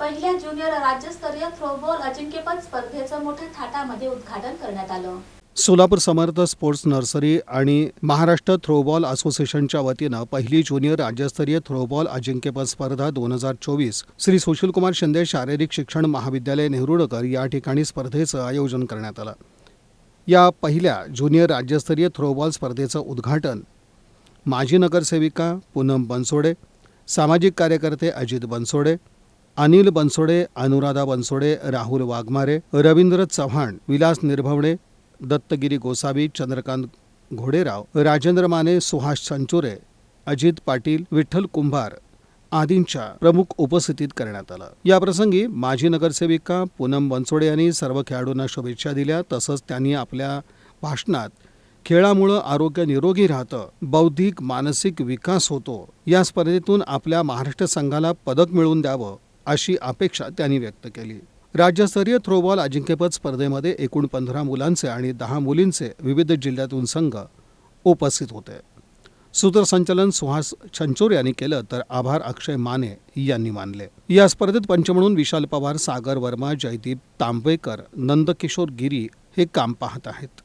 पहिल्या ज्युनियर राज्यस्तरीय थ्रोबॉल अजिंक्यपद स्पर्धेचं मोठ्या थाटामध्ये उद्घाटन करण्यात आलं. सोलापूर समर्थ स्पोर्ट्स नर्सरी आणि महाराष्ट्र थ्रोबॉल असोसिएशनच्या वतीनं पहिली ज्युनियर राज्यस्तरीय थ्रोबॉल अजिंक्यपद स्पर्धा दोन हजार चोवीस श्री सुशीलकुमार शिंदे शारीरिक शिक्षण महाविद्यालय नेहरूडकर या ठिकाणी स्पर्धेचं आयोजन करण्यात आलं. या पहिल्या ज्युनियर राज्यस्तरीय थ्रोबॉल स्पर्धेचं उद्घाटन माजी नगरसेविका पूनम बनसोडे सामाजिक कार्यकर्ते अजित बनसोडे अनिल बनसोडे अनुराधा बनसोडे राहुल वाघमारे रवींद्र चव्हाण विलास निर्भवणे दत्तगिरी गोसावी चंद्रकांत घोडेराव राजेंद्र माने सुहास संचुरे अजित पाटील विठ्ठल कुंभार आदींच्या प्रमुख उपस्थितीत करण्यात आलं. याप्रसंगी माजी नगरसेविका पूनम बनसोडे यांनी सर्व खेळाडूंना शुभेच्छा दिल्या. तसंच त्यांनी आपल्या भाषणात खेळामुळं आरोग्य निरोगी राहतं बौद्धिक मानसिक विकास होतो. या स्पर्धेतून आपल्या महाराष्ट्र संघाला पदक मिळवून द्यावं अशी अपेक्षा त्यांनी व्यक्त केली. राज्यस्तरीय थ्रोबॉल अजिंक्यपद स्पर्धेमध्ये एकूण पंधरा मुलांचे आणि दहा मुलींचे विविध जिल्ह्यातून संघ उपस्थित होते. सूत्रसंचालन सुहास छंचोर यांनी केलं तर आभार अक्षय माने यांनी मानले. या स्पर्धेत पंच म्हणून विशाल पवार सागर वर्मा जयदीप तांबेकर नंदकिशोर गिरी हे काम पाहत आहेत.